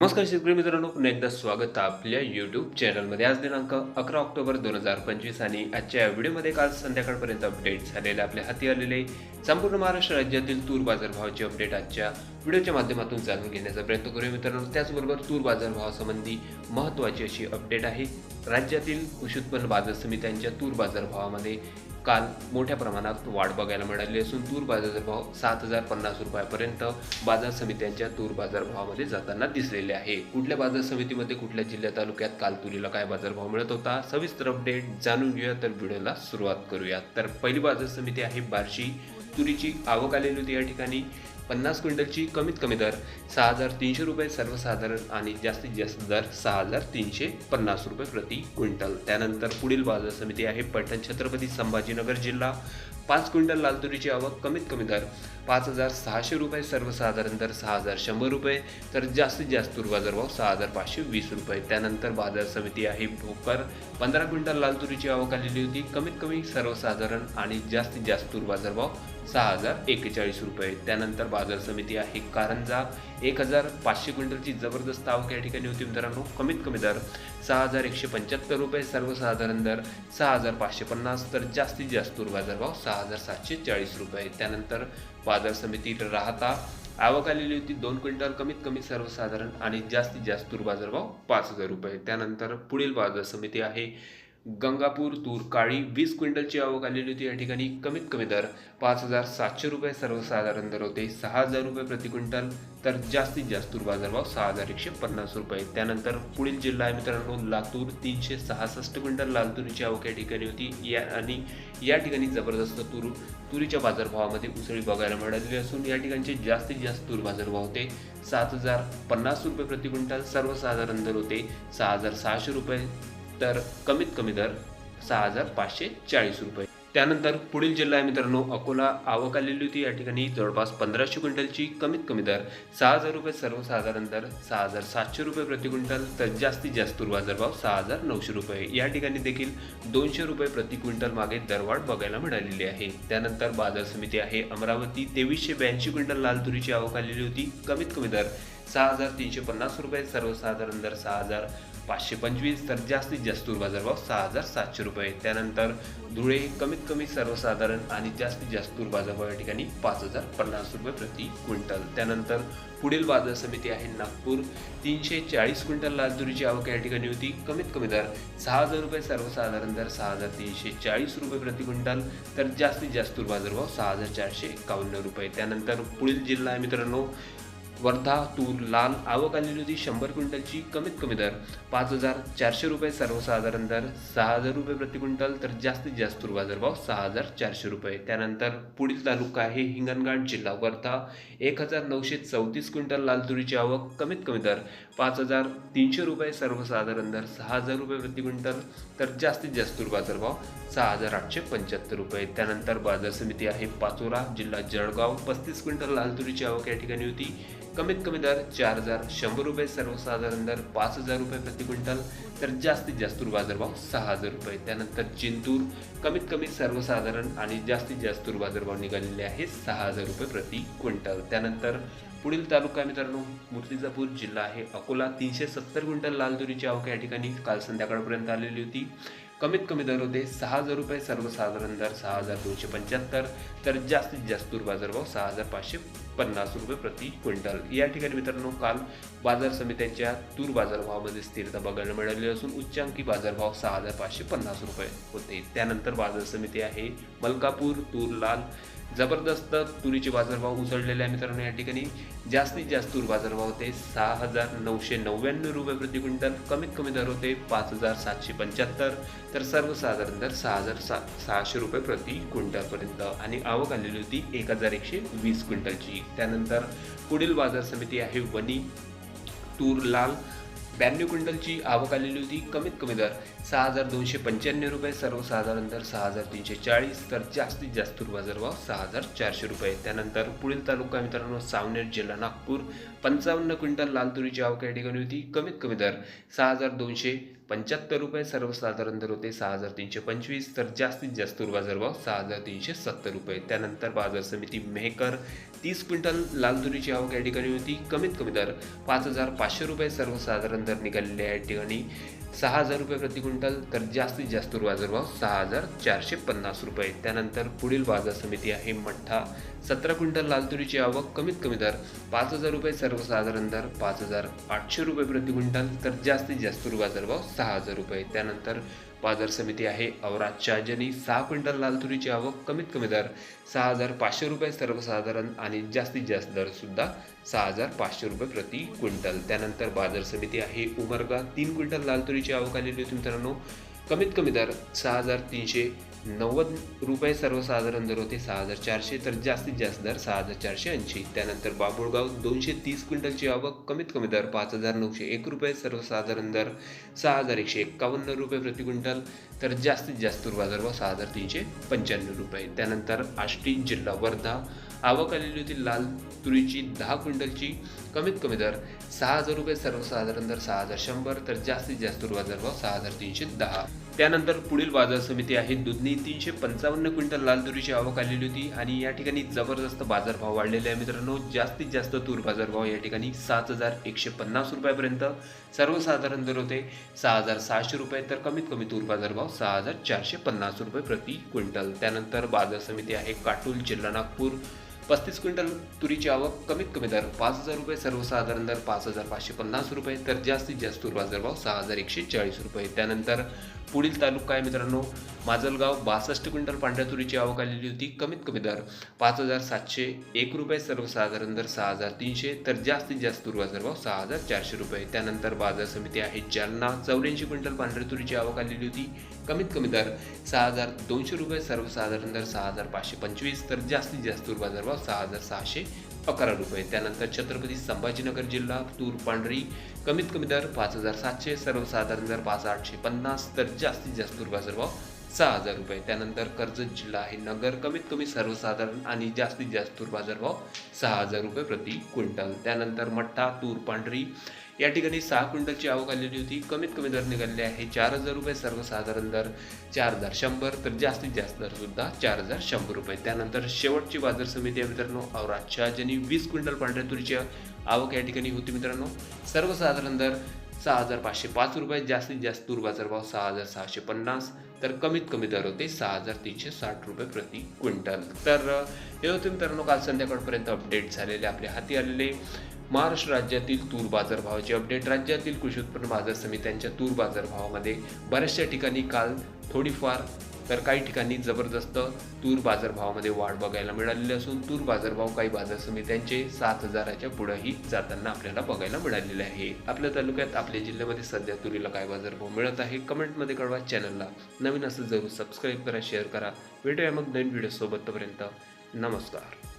नमस्कार शेतकरी मित्रांनो पुन्हा एकदा स्वागत आपल्या यूट्यूब चॅनलमध्ये आज दिनांक अकरा ऑक्टोबर दोन हजार पंचवीस आणि आजच्या या व्हिडिओमध्ये काल संध्याकाळपर्यंत अपडेट झालेले आपल्या हाती आलेले संपूर्ण महाराष्ट्र राज्यातील तूर बाजारभावाचे अपडेट आजच्या व्हिडिओच्या माध्यमातून जाणून घेण्याचा प्रयत्न करूया मित्रांनो. त्याचबरोबर तूर बाजारभावासंबंधी महत्त्वाची अशी अपडेट आहे. राज्यातील कृषी उत्पन्न बाजार समित्यांच्या तूर बाजारभावामध्ये काल मोठ्या प्रमाणात वाढ बघायला मिळाली असून तूर बाजारभाव सात हजार पन्नास रुपयापर्यंत बाजार समित्यांच्या तूर बाजारभावामध्ये जाताना दिसलेले आहे. कुठल्या बाजार समितीमध्ये कुठल्या जिल्ह्या तालुक्यात काल तुरीला काय बाजारभाव मिळत होता? सविस्तर अपडेट जाणून घेऊया तर व्हिडिओला सुरुवात करूया. तर पहिली बाजार समिती आहे बार्शी. तुरीची आवक आलेली होती या ठिकाणी. पन्नास क्विंटलची कमीत कमी दर सहा हजार तीनशे रुपये सर्वसाधारण आणि जास्तीत जास्त दर सहा हजार तीनशे पन्नास रुपये प्रति क्विंटल. त्यानंतर पुढील बाजार समिती आहे पैठण छत्रपती संभाजीनगर जिल्हा. पाच क्विंटल लाल तुरीची आवक कमीत कमी दर पाच हजार सहाशे रुपये सर्वसाधारण दर सहा हजार शंभर रुपये तर जास्तीत जास्त तूर बाजारभाव सहा हजार पाचशे वीस रुपये. त्यानंतर बाजार समिती आहे भोकर. पंधरा क्विंटल लाल तुरीची आवक आलेली होती. कमीत कमी सर्वसाधारण आणि जास्तीत जास्त तूर बाजारभाव सहा हजार एक्केचाळीस रुपये. त्यानंतर बाजार समिती आहे कारंजा. एक हजार पाचशे क्विंटलची जबरदस्त आवक या ठिकाणी होती मित्रांनो. कमीत कमी दर सहा हजार एकशे पंच्याहत्तर रुपये सर्वसाधारण दर सहा हजार पाचशे पन्नास. तर जास्तीत जास्त तूर बाजारभाव सहा हजार सातशे चाळीस रुपये. त्यानंतर बाजार समिती राहता. आवक आलेली होती दोन क्विंटल कमीत कमी सर्वसाधारण आणि जास्तीत जास्त तूर बाजारभाव पाच हजार रुपये. त्यानंतर पुढील बाजार समिती आहे गंगापूर तूर काळी वीस क्विंटलची आवक आलेली होती. या ठिकाणी कमीत कमी दर पाच हजार सातशे रुपये सर्वसाधारण दर होते. सहा हजार रुपये प्रति क्विंटल तर जास्तीत जास्त तूर बाजारभाव सहा हजार एकशे पन्नास रुपये. त्यानंतर पुढील जिल्हा आहे मित्रांनो लातूर तीनशे सहासष्ट क्विंटल लाल तुरीची आवक या ठिकाणी होती. या आणि या ठिकाणी जबरदस्त तूर तुरीच्या बाजारभावामध्ये उसळी बघायला मिळालेली असून या ठिकाणचे जास्तीत जास्त तूर बाजारभाव होते. सात हजार पन्नास रुपये प्रति क्विंटल सर्वसाधारण दर होते. सहा हजार सहाशे रुपये तर कमीत कमी दर सहा हजार पाचशे चाळीस रुपये. त्यानंतर पुढील जिल्हा आहे मित्रांनो अकोला. आवक आलेली होती या ठिकाणी जवळपास पंधराशे क्विंटलची कमीत कमी दर सहा हजार रुपये सर्वसाधारण दर सहा हजार सातशे रुपये प्रति क्विंटल तर जास्तीत जास्त बाजारभाव सहा हजार नऊशे रुपये. या ठिकाणी देखील दोनशे रुपये प्रति क्विंटल मागे दरवाढ बघायला मिळालेली आहे. त्यानंतर बाजार समिती आहे अमरावती. तेवीसशे ब्याऐंशी क्विंटल लाल तुरीची आवक आलेली होती कमीत कमी दर सहा हजार तीनशे पन्नास रुपये सर्वसाधारण दर सहा हजार पाचशे पंचवीस तर जास्तीत जास्त बाजारभाव सहा हजार सातशे रुपये. त्यानंतर धुळे कमीत कमी सर्वसाधारण आणि जास्तीत जास्त बाजारभाव या ठिकाणी पाच हजार पन्नास रुपये प्रति क्विंटल. त्यानंतर पुढील बाजार समिती आहे नागपूर. तीनशे चाळीस क्विंटल लालदुरीची आवक या ठिकाणी होती. कमीत कमी दर सहा हजार रुपये सर्वसाधारण दर सहा हजार तीनशे चाळीस रुपये प्रति क्विंटल. तर जास्तीत जास्त बाजारभाव सहा हजार चारशे एकावन्न रुपये. त्यानंतर पुढील जिल्हा आहे मित्रांनो वर्धा तूर लाल आवक आलेली होती शंभर क्विंटलची कमीत कमी दर. पाच हजार चारशे रुपये सर्वसाधारण दर सहा हजार रुपये प्रति क्विंटल तर जास्तीत जास्त बाजारभाव सहा हजार चारशे रुपये. त्यानंतर पुढील तालुका आहे हिंगणघाट जिल्हा वर्धा. एक हजार नऊशे चौतीस क्विंटल लाल तुरीची आवक कमीत कमी दर. पाच हजार तीनशे रुपये सर्वसाधारण दर सहा हजार रुपये प्रति क्विंटल तर जास्तीत जास्त बाजारभाव सहा हजार आठशे पंच्याहत्तर रुपये. त्यानंतर बाजार समिती आहे पाचोरा जिल्हा जळगाव. पस्तीस क्विंटल लाल तुरीची आवक या ठिकाणी होती. कमीत कमी दर चार हजार शंभर रुपये सर्वसाधारण दर पाच हजार रुपये प्रति क्विंटल तर जास्तीत जास्त बाजारभाव सहा हजार रुपये. त्यानंतर जिंतूर कमीत कमी सर्वसाधारण आणि जास्तीत जास्त बाजारभाव निघालेले आहे सहा हजार रुपये प्रति क्विंटल. त्यानंतर पुढील तालुका मित्रांनो मूर्तिजापूर जिल्हा आहे. अकोला तीनशे सत्तर क्विंटल लाल तुरीची आवक या ठिकाणी काल संध्याकाळपर्यंत आलेली होती. कमीत कमी दर होते सहा हजार रुपये सर्वसाधारण दर सहा हजार दोनशे पंच्याहत्तर तर जास्तीत जास्त बाजारभाव सहा हजार पाचशे पन्नास रुपये प्रति क्विंटल. या ठिकाणी मित्रांनो काल बाजार समित्यांच्या तूर बाजारभावामध्ये स्थिरता बघायला मिळाली असून उच्चांकी बाजारभाव सहा हजार पाचशे पन्नास रुपये होते. त्यानंतर बाजार समिती आहे मलकापूर तूर लाल जबरदस्त तुरीचे बाजारभाव उसळलेले आहे मित्रांनो या ठिकाणी. जास्तीत जास्त तूर बाजारभाव होते सहा हजार नऊशे नव्याण्णव रुपये प्रति क्विंटल. कमीत कमी दर होते पाच हजार सातशे पंच्याहत्तर. तर सर्वसाधारण दर सहा हजार सा सहाशे रुपये प्रति क्विंटलपर्यंत. आणि आवक आलेली होती एक हजार एकशे वीस क्विंटलची. त्यानंतर पुढील बाजार समिती आहे वनी तूर लाल ब्याण्णव क्विंटलची आवक आलेली होती. कमीत कमी दर सहा हजार दोनशे पंच्याण्णव रुपये सर्वसाधारण दर सहा हजार तीनशे चाळीस. तर जास्तीत जास्त बाजारभाव सहा हजार चारशे रुपये. त्यानंतर पुढील तालुका मित्रांनो सावनेर जिल्हा नागपूर. पंचावन्न क्विंटल लाल तुरीची आवक या ठिकाणी होती. कमीत कमी दर सहा हजार दोनशे पंच्याहत्तर रुपये सर्वसाधारण दर होते सहा हजार तीनशे पंचवीस. तर जास्तीत जास्त बाजार भाव सहा हजार तीनशे सत्तर रुपये. त्यानंतर बाजार समिती मेहकर तीस क्विंटल लाल तुरीची आवक या ठिकाणी होती. कमीत कमी दर पाच हजार पाचशे रुपये सर्वसाधारण दर निघालेले या ठिकाणी. सहा हजार रुपये प्रति क्विंटल तर जास्तीत जास्त तूर बाजारभाव सहा हजार चारशे पन्नास रुपये. त्यानंतर पुढील बाजार समिती आहे मठ्ठा. सतरा क्विंटल लाल तुरीची आवक कमीत कमी दर पाच हजार रुपये सर्वसाधारण दर पाच हजार आठशे रुपये प्रति क्विंटल तर जास्तीत जास्त तूर बाजारभाव सहा हजार रुपये. त्यानंतर बाजार समिती आहे. औरात शहाजनी सहा क्विंटल लाल तुरीची आवक कमीत कमी दर सहा हजार पाचशे रुपये सर्वसाधारण आणि जास्तीत जास्त दरसुद्धा सहा हजार पाचशे रुपये प्रति क्विंटल. त्यानंतर बाजार समिती आहे. उमरगा तीन क्विंटल लाल तुरीची आवक आलेली होती मित्रांनो कमीत कमी दर सहा हजार तीनशे नव्वद रुपये सर्वसाधारण दर होते सहा हजार चारशे तर जास्तीत जास्त दर सहा हजार चारशे ऐंशी. त्यानंतर बाबुळगाव दोनशे तीस क्विंटलची आवक कमीत कमी दर पाच हजार नऊशे एक रुपये सर्वसाधारण दर सहा हजार एकशे एक्कावन्न रुपये प्रति क्विंटल तर जास्तीत जास्त बाजार बाजारभाव सहा हजार तीनशे पंच्याण्णव रुपये. त्यानंतर आष्टी जिल्हा वर्धा आवक आलेली होती लाल तुरीची दहा क्विंटलची कमीत कमी दर सहा हजार रुपये सर्वसाधारण दर सहा हजार शंभर तर जास्तीत जास्त बाजार बाजारभाव सहा हजार तीनशे दहा. त्यानंतर पुढील बाजार समिती आहे. दुधनी तीनशे पंचावन्न क्विंटल लाल तुरीची आवक आलेली होती आणि या ठिकाणी जबरदस्त बाजारभाव वाढलेले आहे. मित्रांनो जास्तीत जास्त तूर बाजारभाव या ठिकाणी सात हजार एकशे पन्नास रुपयापर्यंत सर्वसाधारण दर होते. सहा हजार सहाशे रुपये तर कमीत कमी तूर बाजारभाव सहा हजार चारशे पन्नास रुपये प्रति क्विंटल. त्यानंतर बाजार समिती आहे काटोल जिल्हा नागपूर. पस्तीस क्विंटल तुरीची आवक कमीत कमी दर पाच हजार रुपये सर्वसाधारण दर पाच हजार पाचशे पन्नास रुपये तर जास्तीत जास्त तूर बाजारभाव सहा हजार एकशे चाळीस रुपये. त्यानंतर पुढील तालुका आहे मित्रांनो? माजलगाव बासष्ट क्विंटल पांढऱ्या तुरीची आवक आलेली होती. कमीत कमी दर पाच हजार सातशे एक रुपये सर्वसाधारण दर सहा हजार तीनशे तर जास्तीत जास्त तूर बाजारभाव सहा हजार चारशे रुपये. त्यानंतर बाजार समिती आहे जालना. चौऱ्याऐंशी क्विंटल पांढऱ्या तुरीची आवक आलेली होती. कमीत कमी दर सहा हजार दोनशे रुपये सर्वसाधारण दर सहा हजार पाचशे पंचवीस तर जास्तीत जास्त तूर बाजारभाव सहा हजार सहाशे अकरा रुपये. त्यानंतर छत्रपती संभाजीनगर जिल्हा तूर पांढरी कमीत कमी दर पाच हजार सातशे सर्वसाधारण दर पाच आठशे पन्नास तर जास्तीत जास्त तूर भाव सहा हजार रुपये. त्यानंतर कर्जत जिल्हा आहे नगर. कमीत कमी सर्वसाधारण आणि जास्तीत जास्त तूर बाजारभाव सहा हजार रुपये प्रति क्विंटल. त्यानंतर मठ्ठा तूर पांढरी या ठिकाणी सहा क्विंटलची आवक आलेली होती. कमीत कमी दर निघालेले आहे चार हजार रुपये. सर्वसाधारण दर चार हजार शंभर. तर जास्तीत जास्त दर सुद्धा चार हजार शंभर रुपये. त्यानंतर शेवटची बाजार समिती आहे मित्रांनो औरात ज्यांनी वीस क्विंटल पांढऱ्या तुरीची आवक या ठिकाणी होती मित्रांनो. सर्वसाधारण दर सहा हजार पाचशे पाच रुपये. जास्तीत जास्त तूर बाजारभाव सहा हजार सहाशे पन्नास. तर कमीत कमी दर होते सहा हजार तीनशे साठ रुपये प्रति क्विंटल. तर हे होते मित्रांनो काल संध्याकाळपर्यंत अपडेट झालेले आपल्या हाती आलेले महाराष्ट्र राज्यातील तूर बाजारभावाचे अपडेट राज्यातील कृषी उत्पन्न बाजार समित्यांच्या तूर बाजारभावामध्ये बऱ्याचशा ठिकाणी काल थोडीफार तर काही ठिकाणी जबरदस्त तूर बाजारभावामध्ये वाढ बघायला मिळालेली असून तूर बाजारभाव काही बाजार समित्यांचे सात हजाराच्या पुढेही जाताना आपल्याला बघायला मिळालेले आहे. आपल्या तालुक्यात आपल्या जिल्ह्यामध्ये सध्या तुरीला काय बाजारभाव मिळत आहे कमेंटमध्ये कळवा चॅनलला. नवीन असं जरूर सबस्क्राईब करा शेअर करा. भेटूया मग नवीन व्हिडिओ सोबत तोपर्यंत नमस्कार.